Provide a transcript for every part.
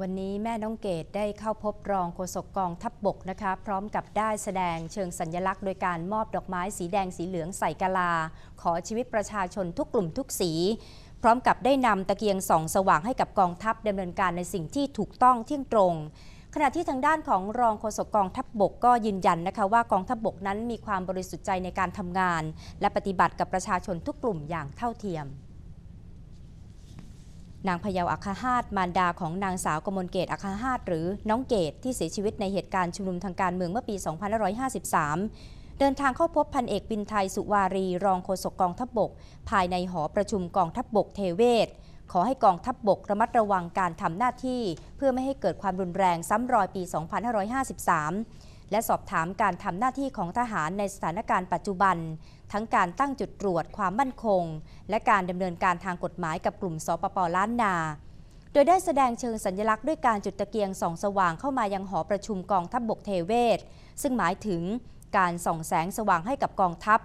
วันนี้แม่น้องเกดได้เข้าพบรองโฆษกกองทัพบบกนะคะ พร้อมกับได้แสดงเชิงสัญลักษณ์โดยการมอบดอกไม้สีแดงสีเหลืองใส่กะลา ขอชีวิตประชาชนทุกกลุ่มทุกสี พร้อมกับได้นำตะเกียงส่องสว่างให้กับกองทัพดำเนินการในสิ่งที่ถูกต้องเที่ยงตรงขณะที่ทางด้านของรองโฆษกกองทัพบบกก็ยืนยันนะคะว่ากองทัพบบกนั้นมีความบริสุทธิ์ใจในการทำงาน และปฏิบัติกับประชาชนทุกกลุ่มอย่างเท่าเทียม นางพยาวอัคาฮาตมารดาของนางสาวกมลเกตอัคาฮาตหรือน้องเกตที่เสียชีวิตในเหตุการณ์ชุมนุมทางการเมืองเมื่อปี 2553 เดินทางเข้าพบพันเอกบินไทยสุวารี รองโฆษกกองทัพบบก ภายในหอประชุมกองทัพบบกเทเวศขอให้กองทัพบบกระมัดระวังการทำหน้าที่ เพื่อไม่ให้เกิดความรุนแรงซ้ำรอยปี 2553 และสอบถามการทำหน้าที่ของทหารในสถานการณ์ปัจจุบัน ทั้งการตั้งจุดตรวจความมั่นคง และการดำเนินการทางกฎหมายกับกลุ่มสปปล้านนา โดยได้แสดงเชิงสัญลักษณ์ด้วยการจุดตะเกียงส่องสว่างเข้ามายังหอประชุมกองทัพบบกเทเวศ ซึ่งหมายถึงการส่องแสงสว่างให้กับกองทัพ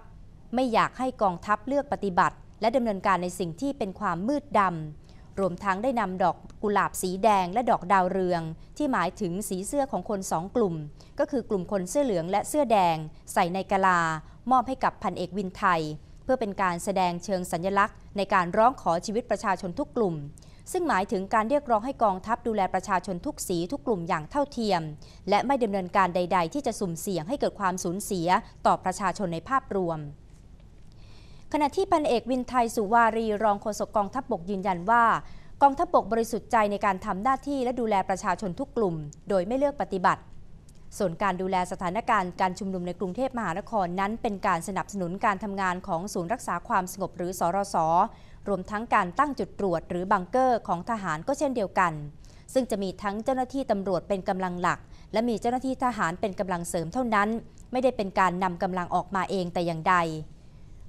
ไม่อยากให้กองทัพเลือกปฏิบัติ และดำเนินการในสิ่งที่เป็นความมืดดำ รวมทั้งได้นำดอกกุหลาบสีแดงและดอกดาวเรือง ที่หมายถึงสีเสื้อของคนสองกลุ่ม ก็คือกลุ่มคนเสื้อเหลืองและเสื้อแดง ใส่ในกะลา มอบให้กับพันเอกวินไทย เพื่อเป็นการแสดงเชิงสัญลักษณ์ ในการร้องขอชีวิตประชาชนทุกกลุ่ม ซึ่งหมายถึงการเรียกร้องให้กองทัพดูแลประชาชนทุกสีทุกกลุ่มอย่างเท่าเทียม และไม่ดำเนินการใด ๆ ที่จะสุ่มเสี่ยงให้เกิดความสูญเสียต่อประชาชนในภาพรวม ขณะที่พันเอกวินไทยสุวารีรองโฆษกกองทัพบบกยืนยันว่ากองทัพบบกบริสุทธิ์ใจในการทำหน้าที่และดูแลประชาชนทุกกลุ่ม โดยไม่เลือกปฏิบัติ ส่วนการดูแลสถานการณ์การชุมนุมในกรุงเทพมหานครนั้น เป็นการสนับสนุนการทำงานของศูนย์รักษาความสงบหรือสรสรวมทั้งการตั้งจุดตรวจหรือบังเกอร์ของทหารก็เช่นเดียวกัน ซึ่งจะมีทั้งเจ้าหน้าที่ตำรวจเป็นกำลังหลัก และมีเจ้าหน้าที่ทหารเป็นกำลังเสริมเท่านั้น ไม่ได้เป็นการนำกำลังออกมาเองแต่อย่างใด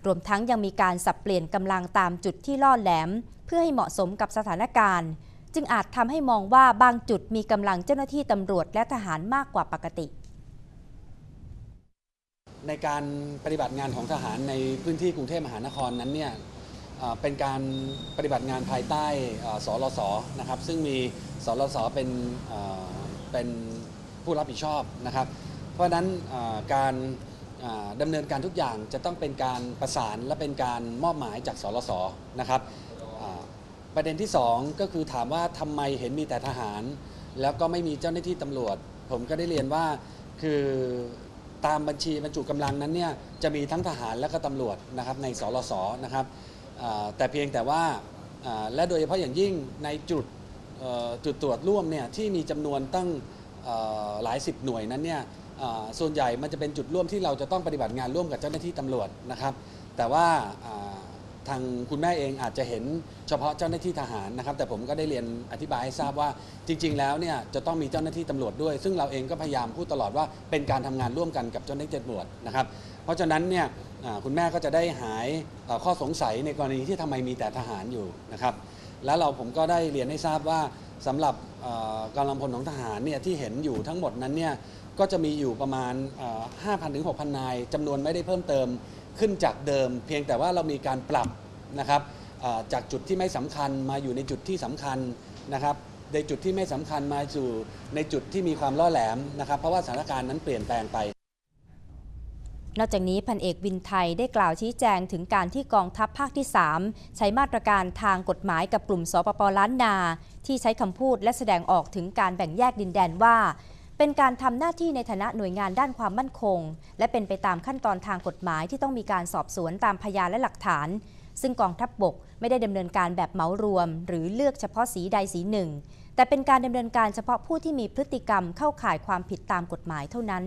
รวมทั้งยังมีการสับเปลี่ยนกำลังตามจุดที่ล่อแหลม เพื่อให้เหมาะสมกับสถานการณ์ จึงอาจทำให้มองว่าบางจุดมีกำลังเจ้าหน้าที่ตำรวจและทหารมากกว่าปกติ ในการปฏิบัติงานของทหารในพื้นที่กรุงเทพมหานครนั้นเนี่ยเป็นการปฏิบัติงานภายใต้เอ่อสรสนะครับซึ่งมีสรสเป็นเอ่อเป็นผู้รับผิดชอบนะครับ เพราะฉะนั้นการ ดำเนินการทุกอย่างจะต้องเป็นการประสานและเป็นการมอบหมายจากสรสนะครับประเด็นที่ 2 ก็คือถามว่าทำไมเห็นมีแต่ทหาร แล้วก็ไม่มีเจ้าหน้าที่ตำรวจ ผมก็ได้เรียนว่าคือตามบัญชีบรรจุกำลังนั้นเนี่ยจะมีทั้งทหารและก็ตำรวจนะครับในสรสนะครับแต่เพียงแต่ว่าและโดยเฉพาะอย่างยิ่งในจุดจุดตรวจร่วมเนี่ยที่มีจำนวนตั้งหลายสิบหน่วยนั้นเนี่ย ส่วนใหญ่มันจะเป็นจุดร่วมที่เราจะต้องปฏิบัติงานร่วมกับเจ้าหน้าที่ตำรวจนะครับ แต่ว่าทางคุณแม่เองอาจจะเห็นเฉพาะเจ้าหน้าที่ทหารนะครับ แต่ผมก็ได้เรียนอธิบายให้ทราบว่าจริง ๆ แล้วเนี่ยจะต้องมีเจ้าหน้าที่ตำรวจด้วย ซึ่งเราเองก็พยายามพูดตลอดว่าเป็นการทำงานร่วมกันกับเจ้าหน้าที่ตำรวจนะครับ เพราะฉะนั้นเนี่ยคุณแม่ก็จะได้หายข้อสงสัยในกรณีที่ทำไมมีแต่ทหารอยู่นะครับ แล้วเราผมก็ได้เรียนให้ทราบว่าสำหรับเอ่อกำลังพลของทหารเนี่ยที่เห็นอยู่ทั้งหมดนั้นเนี่ยก็จะมีอยู่ประมาณเอ่อ5,000ถึง6,000 นายจำนวนไม่ได้เพิ่มเติมขึ้นจากเดิม เพียงแต่ว่าเรามีการปรับนะครับเอ่อจากจุดที่ไม่สำคัญมาอยู่ในจุดที่สำคัญนะครับ ในจุดที่ไม่สำคัญมาสู่ในจุดที่มีความล่อแหลมนะครับ เพราะว่าสถานการณ์นั้นเปลี่ยนแปลงไป นอกจากนี้พันเอกวินไทยได้กล่าวชี้แจงถึงการที่กองทัพภาคที่ 3 ใช้มาตรการทางกฎหมายกับกลุ่มสปปล้านนา ที่ใช้คำพูดและแสดงออกถึงการแบ่งแยกดินแดนว่า เป็นการทำหน้าที่ในฐานะหน่วยงานด้านความมั่นคง และเป็นไปตามขั้นตอนทางกฎหมายที่ต้องมีการสอบสวนตามพยานและหลักฐาน ซึ่งกองทัพบบกไม่ได้ดำเนินการแบบเหมารวม หรือเลือกเฉพาะสีใดสีหนึ่ง แต่เป็นการดำเนินการเฉพาะผู้ที่มีพฤติกรรมเข้าข่ายความผิดตามกฎหมายเท่านั้น